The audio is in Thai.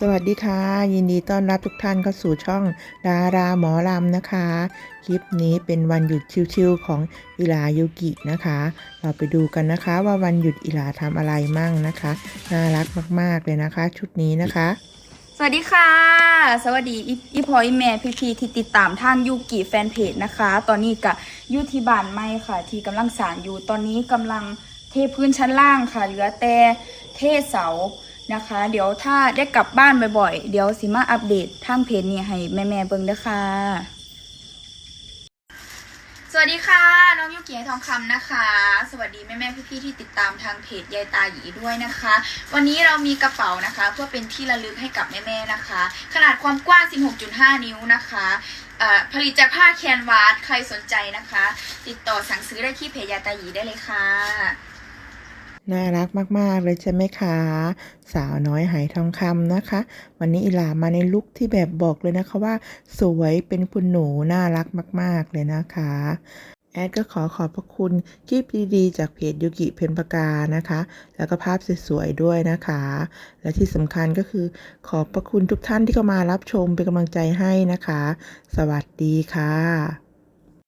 สวัสดีค่ะ ยินดีต้อนรับทุกท่านเข้าสู่ช่องดาราหมอลำนะคะ คลิปนี้เป็นวันหยุดชิวๆของอิลายุกินะคะ เราไปดูกันนะคะว่าวันหยุดอิลาทำอะไรมั่งนะคะน่ารักมากๆเลยนะคะ ชุดนี้นะคะ สวัสดีค่ะ สวัสดีอีอีพอยแม่พี่พีที่ติดตามทางยูกิแฟนเพจนะคะ ตอนนี้กับยูที่บ้านไม่ค่ะ ที่กำลังสร้างอยู่ตอนนี้กำลังเทพื้นชั้นล่างค่ะเหลือแต่เทเสา นะคะ เดี๋ยวถ้าได้กลับบ้านบ่อยๆ เดี๋ยวสิมาอัปเดตทางเพจนี้ให้แม่ๆเบิ่งเด้อค่ะ สวัสดีค่ะ น้องยูกิทองคำนะคะ สวัสดีแม่แม่พี่พี่ๆที่ติดตามทางเพจยายตาหยีด้วยนะคะ วันนี้เรามีกระเป๋านะคะเพื่อเป็นที่ระลึกให้กับแม่แม่ๆนะคะ ขนาดความกว้าง 16.5 นิ้วนะคะผลิตจากผ้าแคนวาสใครสนใจนะคะ ติดต่อสั่งซื้อได้ที่เพจยายตาหยีได้เลยค่ะ น่ารักมาก ๆ เลยใช่ไหมคะ สาวน้อยหายทองคำนะคะ วันนี้อิหลามาในลุคที่แบบบอกเลยนะคะว่า สวยเป็นคุณหนูน่ารักมาก ๆ เลยนะคะ แอดก็ขอขอบพระคุณคลิปดีๆ จากเพจยุกิเพนปากานะคะ แล้วก็ภาพสวยๆด้วยนะคะ และที่สำคัญก็คือขอบพระคุณทุกท่านที่เข้ามารับชมเป็นกำลังใจให้นะคะ สวัสดีค่ะ